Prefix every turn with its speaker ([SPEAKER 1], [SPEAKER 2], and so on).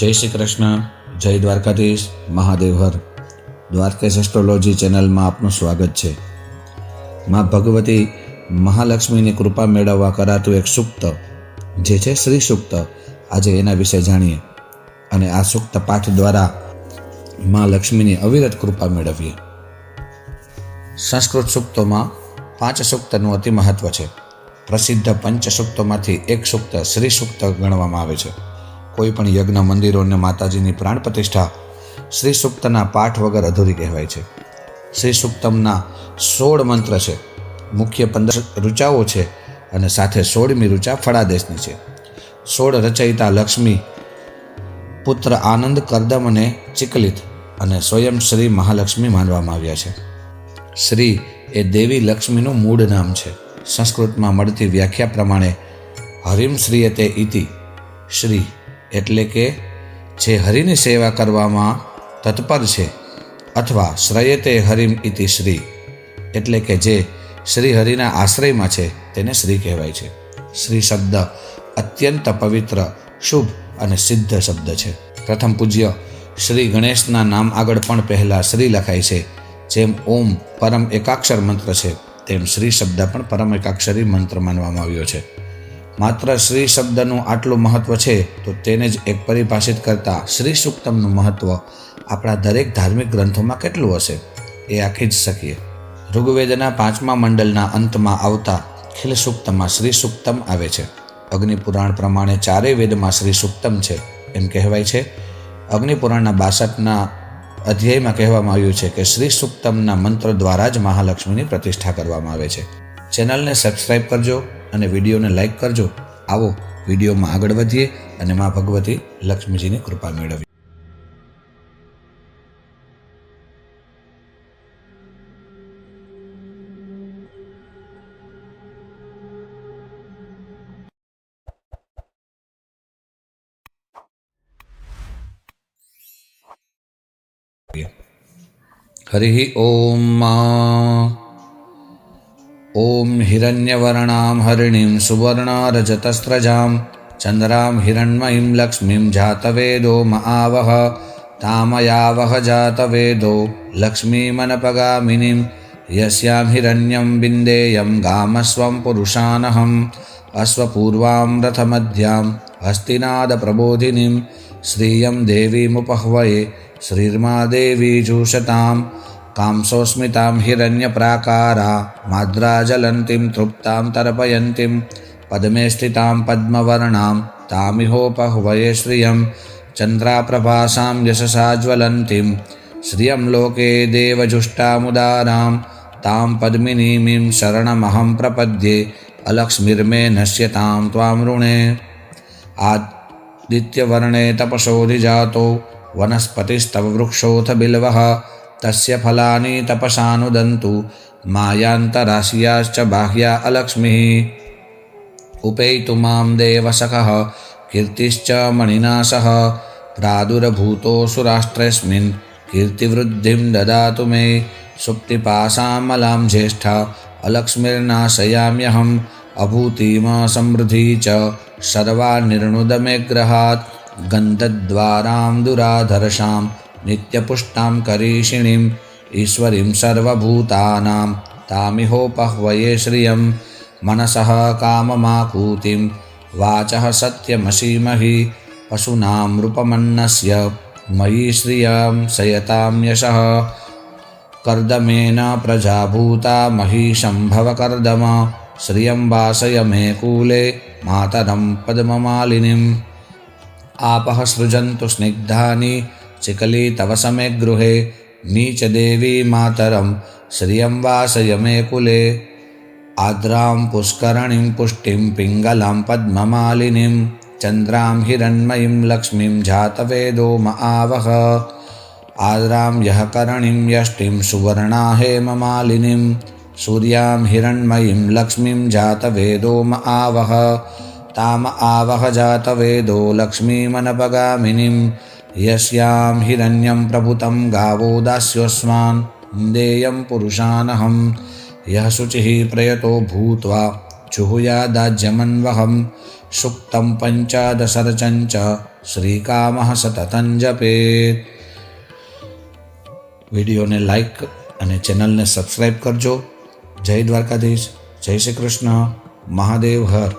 [SPEAKER 1] જય શ્રી કૃષ્ણ, જય દ્વારકાધીશ, મહાદેવહર. દ્વારકેશ એસ્ટ્રોલોજી ચેનલમાં આપનું સ્વાગત છે. માં ભગવતી મહાલક્ષ્મીની કૃપા મેળવવા કરાતું એક સૂક્ત, જે છે શ્રી સૂક્ત આજે એના વિશે જાણીએ. અને આ સૂક્ત પાઠ દ્વારા માં લક્ષ્મીની અવિરત કૃપા મેળવીએ. સંસ્કૃત સૂક્તોમાં પાંચ સૂક્તનું અતિ મહત્વ છે. પ્રસિદ્ધ પંચ સૂક્તોમાંથી એક સૂક્ત શ્રી સૂક્ત ગણવામાં આવે છે. કોઈ પણ યજ્ઞ, મંદિરો અને માતાજીની પ્રાણ પ્રતિષ્ઠા શ્રી સુક્તના પાઠ વગર અધૂરી કહેવાય છે. શ્રી સૂક્તમના સોળ મંત્ર છે. મુખ્ય પંદર ઋચાઓ છે અને સાથે સોળમી ઋચા ફળાદેશની છે. સોળ રચયિતા લક્ષ્મી, પુત્ર આનંદ, કરદમ અને ચિકલિત અને સ્વયં શ્રી મહાલક્ષ્મી માનવામાં આવ્યા છે. શ્રી એ દેવી લક્ષ્મીનું મૂળ નામ છે. સંસ્કૃતમાં મળતી વ્યાખ્યા પ્રમાણે હરિમ શ્રીયતે ઇતિ શ્રી એટલે કે જે હરિની સેવા કરવામાં તત્પર છે અથવા શ્રયતે હરિમ ઇતિ શ્રી, એટલે કે જે શ્રી હરિના આશ્રયમાં છે તેને શ્રી કહેવાય છે. શ્રી શબ્દ અત્યંત પવિત્ર, શુભ અને સિદ્ધ શબ્દ છે. પ્રથમ પૂજ્ય શ્રી ગણેશના નામ આગળ પણ પહેલાં શ્રી લખાય છે, જેમ ઓમ પરમ એકાક્ષર મંત્ર છે, તેમ શ્રી શબ્દ પણ પરમ એકાક્ષરી મંત્ર માનવામાં આવ્યો છે. માત્ર શ્રી શબ્દનું આટલું મહત્વ છે, તો તેને જ એક પરિભાષિત કરતા શ્રી સૂક્તમનું મહત્વ આપણા દરેક ધાર્મિક ગ્રંથોમાં કેટલું હશે? એ આખી જ શકીએ. ઋગ્વેદના પાંચમા મંડળના અંતમાં આવતા ખિલ સૂક્તમાં શ્રી સૂક્તમ આવે છે. અગ્નિપુરાણ પ્રમાણે ચારેય વેદમાં શ્રી સૂક્તમ છે, એમ કહેવાય છે. અગ્નિપુરાણના બાસઠના અધ્યાયમાં કહેવામાં આવ્યું છે કે શ્રી સૂક્તમના મંત્ર દ્વારા જ મહાલક્ષ્મીની પ્રતિષ્ઠા કરવામાં આવે છે. ચેનલને સબસ્ક્રાઈબ કરજો. અને વિડીયોને લાઈક કરજો આવો વિડીયોમાં આગળ વધીએ અને મા ભગવતી લક્ષ્મીજીની કૃપા મેળવીએ हरिः ॐ ॐ हिरण्यवर्णां हरिणीं सुवर्णारजतस्रजां चन्द्रां हिरण्मयीं लक्ष्मीं जातवेदो म आवह तामयावह जातवेदो लक्ष्मीमनपगामिनीं यस्यां हिरण्यं विन्देयं गामस्वं पुरुषानहम् अश्वपूर्वां रथमध्यां हस्तिनादप्रबोधिनीं श्रियं देवीमुपह्वये श्रीर्मा देवी કાંસોસ્મિતાં હિરણ્યપ્રાકારા માદ્રાજલંતીમ તૃપ્તાં તર્પયંતીમ પદ્મે સ્થિતાં પદ્મવર્ણાં તામિહોપહ્વયે શ્રિયં ચંદ્રાપ્રભાસાં યશસા જ્વલંતીમ શ્રિયં લોકે દેવજુષ્ટામુદારાં તામ પદ્મિનીમીમ શરણમહં પ્રપદ્યે અલક્ષ્મીર્મે નશ્યતામ ત્વામ ઋણે આદિત્યવર્ણે તપસોધિજાતો વનસ્પતિસ્તવ વૃક્ષોથ તસ્ય ફલાની તપસાનુદંતુ માયાંતરાશિયાશ્ચ બાહ્યા અલક્ષ્મી ઉપેયતુ મામ દેવસખ કીર્તિશ્ચ મણિના સહ પ્રાદુર્ભૂતોસુરાષ્ટ્રેસ્મિન કીર્તિવૃદ્ધિમ દદાતુ મે સુપ્તિપાસામલામ જ્યેષ્ઠ અલક્ષ્મીર્નાશયામ્યહમ અભૂતિમાં સમૃદ્ધિ ચ સર્વા નિર્ણુદમે ગ્રહાત ગંધદ્વારામ દુરાધર્ષામ नित्यपुष्टां करीषिणीम् ईश्वरीं सर्वभूतानां तामिहोपह्वये श्रियं मनसः काममाकूतिं वाचः सत्यमसीमहि पशूनां रूपमन्नस्य मयि श्रियं सयतां यशः कर्दमेन प्रजाभूता महिषं भवकर्दम श्रियं वासय मे कूले मातरं पद्ममालिनीम् आपः सृजन्तु स्निग्धानि चिकली तव समे गृहे नीचदेवी मातरं श्रियं वासय मे कुले आर्द्रां पुष्करणीं पुष्टिं पिङ्गलां पद्ममालिनीं चन्द्रां हिरण्मयीं लक्ष्मीं जातवेदो म आवह आर्द्रां यः करणीं यष्टिं सुवर्णा हेममालिनीं सूर्यां हिरण्मयीं लक्ष्मीं जातवेदो म आवह ताम आवह जातवेदो लक्ष्मीमनपगामिनीं यस्यां हिरण्यं प्रभुतं गावो दास्योऽस्मान् देयं पुरुषानहं यः शुचिः प्रयतो भूत्वा जुहुयादाज्यमन्वहं सुक्तं पञ्चादशरचं च શ્રીકામઃ સતતં જપેત વિડીયોને લાઈક અને ચેનલને સબસ્ક્રાઈબ કરજો જય દ્વારકાધીશ જય શ્રી કૃષ્ણ મહાદેવ હર